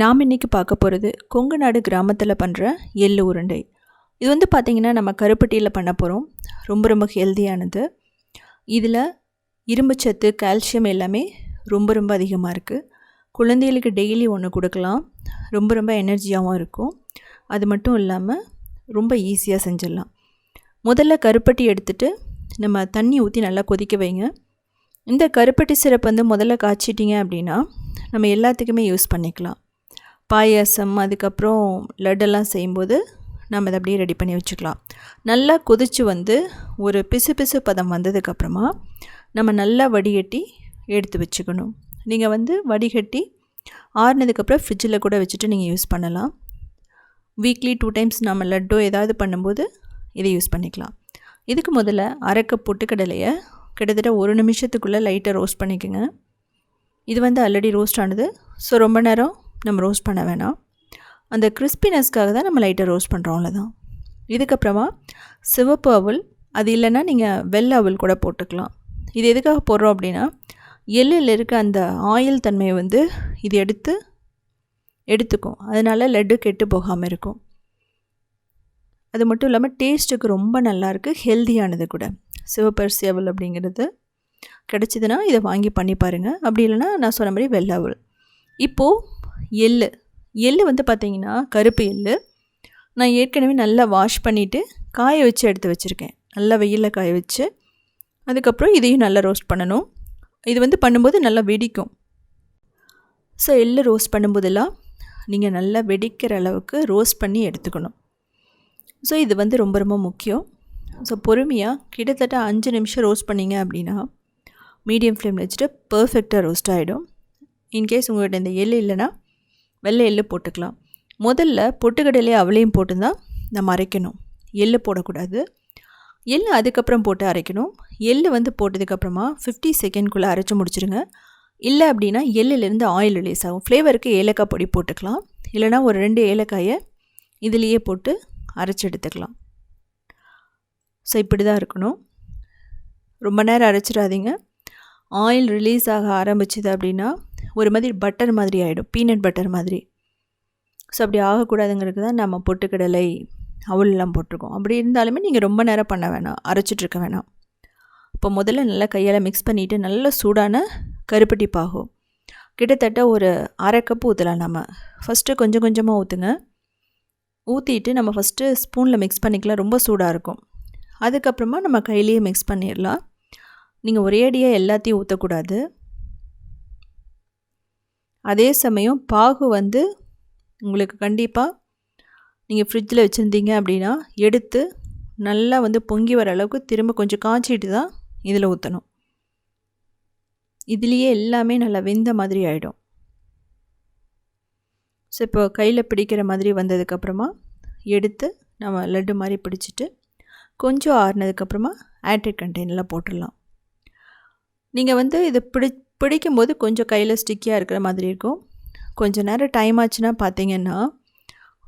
நாம் இன்றைக்கி பார்க்க போகிறது கொங்கு நாடு கிராமத்தில் பண்ணுற எள்ளு உருண்டை. இது வந்து பார்த்திங்கன்னா நம்ம கருப்பட்டியில் பண்ண போகிறோம் ரொம்ப ரொம்ப ஹெல்த்தியானது இதில் இரும்புச்சத்து கால்சியம் எல்லாமே ரொம்ப ரொம்ப அதிகமாக இருக்குது குழந்தைகளுக்கு டெய்லி ஒன்று கொடுக்கலாம். ரொம்ப ரொம்ப எனர்ஜியாகவும் இருக்கும். அது மட்டும் இல்லாமல் ரொம்ப ஈஸியாக செஞ்சிடலாம். முதல்ல கருப்பட்டி எடுத்துகிட்டு நம்ம தண்ணி ஊற்றி நல்லா கொதிக்க வைங்க. இந்த கருப்பட்டி சிரப் வந்து முதல்ல காய்ச்சிட்டிங்க அப்படின்னா நம்ம எல்லாத்துக்குமே யூஸ் பண்ணிக்கலாம். பாயாசம் அதுக்கப்புறம் லட்டெல்லாம் செய்யும்போது நம்ம அதை அப்படியே ரெடி பண்ணி வச்சுக்கலாம். நல்லா கொதித்து வந்து ஒரு பிசு பிசு பதம் வந்ததுக்கப்புறமா நம்ம நல்லா வடிகட்டி எடுத்து வச்சுக்கணும். நீங்கள் வந்து வடிகட்டி ஆறுனதுக்கப்புறம் ஃப்ரிட்ஜில் கூட வச்சுட்டு நீங்கள் யூஸ் பண்ணலாம். வீக்லி டூ டைம்ஸ் நம்ம லட்டோ ஏதாவது பண்ணும்போது இதை யூஸ் பண்ணிக்கலாம். இதுக்கு முதல்ல அரைக்க பொட்டுக்கடலையை கிட்டத்தட்ட ஒரு நிமிஷத்துக்குள்ளே லைட்டாக ரோஸ்ட் பண்ணிக்கோங்க. இது வந்து ஆல்ரெடி ரோஸ்ட் ஆனது. ஸோ ரொம்ப நேரம் நம்ம ரோஸ்ட் பண்ண வேணாம். அந்த கிறிஸ்பினஸ்க்காக தான் நம்ம லைட்டாக ரோஸ்ட் பண்ணுறோம் அவ்வளோதான் இதுக்கப்புறமா சிவப்பு அவல் அது இல்லைன்னா நீங்கள் வெள்ளை அவல் கூட போட்டுக்கலாம். இது எதுக்காக போடுறோம் அப்படின்னா எள்ளில் இருக்க அந்த ஆயில் தன்மையை வந்து இது எடுத்து எடுத்துக்கும். அதனால் லட்டு கெட்டு போகாமல் இருக்கும். அது மட்டும் இல்லாமல் டேஸ்ட்டுக்கு ரொம்ப நல்லாயிருக்கு ஹெல்த்தியானது கூட. சிவப்பரிசி அவல் அப்படிங்கிறது கிடச்சிதுன்னா இதை வாங்கி பண்ணி பாருங்கள் அப்படி இல்லைன்னா நான் சொன்ன மாதிரி வெள்ளை அவல். இப்போது எள் எள் வந்து பார்த்திங்கன்னா கருப்பு எள் நான் ஏற்கனவே நல்லா வாஷ் பண்ணிவிட்டு காய வச்சு எடுத்து வச்சுருக்கேன். நல்லா வெயிலில் காய வச்சு. அதுக்கப்புறம் இதையும் நல்லா ரோஸ்ட் பண்ணணும். இது வந்து பண்ணும்போது நல்லா வெடிக்கும். ஸோ எள்ளு ரோஸ்ட் பண்ணும்போதெல்லாம் நீங்கள் நல்லா வெடிக்கிற அளவுக்கு ரோஸ்ட் பண்ணி எடுத்துக்கணும். ஸோ இது வந்து ரொம்ப ரொம்ப முக்கியம். ஸோ பொறுமையாக கிட்டத்தட்ட அஞ்சு நிமிஷம் ரோஸ்ட் பண்ணிங்க அப்படின்னா மீடியம் ஃப்ளேமில் வச்சுட்டு பர்ஃபெக்டாக ரோஸ்ட் ஆகிடும் இன்கேஸ் உங்கள்கிட்ட இந்த எள் இல்லைன்னா வெள்ளை எள்ளு போட்டுக்கலாம். முதல்ல பொட்டுக்கடலையே அவளையும் போட்டு தான் நம்ம அரைக்கணும். எள்ளு போடக்கூடாது. எள்ளு அதுக்கப்புறம் போட்டு அரைக்கணும். எள்ளு வந்து போட்டதுக்கப்புறமா ஃபிஃப்டி செகண்ட்குள்ளே அரைச்சி முடிச்சிருங்க. இல்லை அப்படின்னா எள்ளுலேருந்து ஆயில் ரிலீஸ் ஆகும். ஃப்ளேவருக்கு ஏலக்காய் பொடி போட்டுக்கலாம். இல்லைனா ஒரு ரெண்டு ஏலக்காயை இதுலேயே போட்டு அரைச்சி எடுத்துக்கலாம். ஸோ இப்படி தான் இருக்கணும். ரொம்ப நேரம் அரைச்சிடாதீங்க. ஆயில் ரிலீஸ் ஆக ஆரம்பிச்சுது அப்படின்னா ஒரு மாதிரி பட்டர் மாதிரி ஆகிடும் பீனட் பட்டர் மாதிரி. ஸோ அப்படி ஆகக்கூடாதுங்கிறது தான் நம்ம பொட்டுக்கடலை அவல்லாம் போட்டிருக்கோம். அப்படி இருந்தாலுமே நீங்கள் ரொம்ப நேரம் பண்ண வேணாம். அரைச்சிட்ருக்க வேணாம். இப்போ முதல்ல நல்லா கையால் மிக்ஸ் பண்ணிவிட்டு நல்ல சூடான கருப்பட்டி பாகும் கிட்டத்தட்ட ஒரு அரை கப்பு ஊற்றலாம் நம்ம. ஃபஸ்ட்டு கொஞ்சம் கொஞ்சமாக ஊற்றுங்க ஊற்றிட்டு நம்ம ஃபஸ்ட்டு ஸ்பூனில் மிக்ஸ் பண்ணிக்கலாம். ரொம்ப சூடாக இருக்கும். அதுக்கப்புறமா நம்ம கையிலேயே மிக்ஸ் பண்ணிடலாம். நீங்கள் ஒரேடியாக எல்லாத்தையும் ஊற்றக்கூடாது அதே சமயம் பாகு வந்து உங்களுக்கு கண்டிப்பாக நீங்கள் ஃப்ரிட்ஜில் வச்சுருந்தீங்க அப்படின்னா எடுத்து நல்லா வந்து பொங்கி வர அளவுக்கு திரும்ப கொஞ்சம் காய்ச்சிட்டு தான் இதில் ஊற்றணும் இதுலேயே எல்லாமே நல்லா வெந்த மாதிரி ஆகிடும் ஸோ இப்போ கையில் பிடிக்கிற மாதிரி வந்ததுக்கப்புறமா எடுத்து நம்ம லட்டு மாதிரி பிடிச்சிட்டு கொஞ்சம் ஆறுனதுக்கப்புறமா ஆட்ரிக் கண்டெய்னரில் போட்டுடலாம். நீங்கள் வந்து இதை பிடி பிடிக்கும்போது கொஞ்சம் கையில் ஸ்டிக்கியாக இருக்கிற மாதிரி இருக்கும். கொஞ்சம் நேரம் டைம் ஆச்சுன்னா பார்த்தீங்கன்னா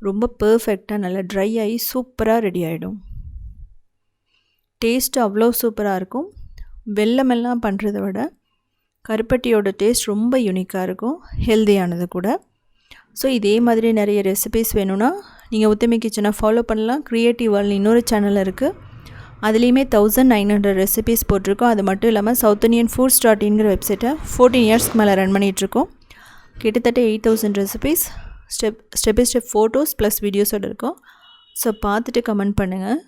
ரொம்ப பர்ஃபெக்டாக நல்லா ட்ரை ஆகி சூப்பராக ரெடி ஆகிடும் டேஸ்ட்டு அவ்வளோ சூப்பராக இருக்கும். வெள்ளமெல்லாம் பண்ணுறத விட கருப்பட்டியோட டேஸ்ட் ரொம்ப யூனிக்காக இருக்கும். ஹெல்த்தியானது கூட. ஸோ இதே மாதிரி நிறைய ரெசிபீஸ் வேணும்னா நீங்கள் உத்தமி கிச்சனை ஃபாலோ பண்ணலாம். க்ரியேட்டிவ் வேர்ல்டு இன்னொரு சேனல் இருக்குது அதுலேயுமே தௌசண்ட் நைன் ஹண்ட்ரட் ரெசிபீஸ் போட்டிருக்கோம். அது மட்டும் இல்லாமல் சவுத் இண்டியன் ஃபுட் ஸ்டார்டிங்கிற வெப்சைட்டை ஃபோர்டீன் இயர்ஸ்க்கு மேலே ரன் பண்ணிகிட்ருக்கோம் கிட்டத்தட்ட eight thousand recipes step step by step photos plus வீடியோஸோடு இருக்கும். ஸோ பார்த்துட்டு கமெண்ட் பண்ணுங்கள்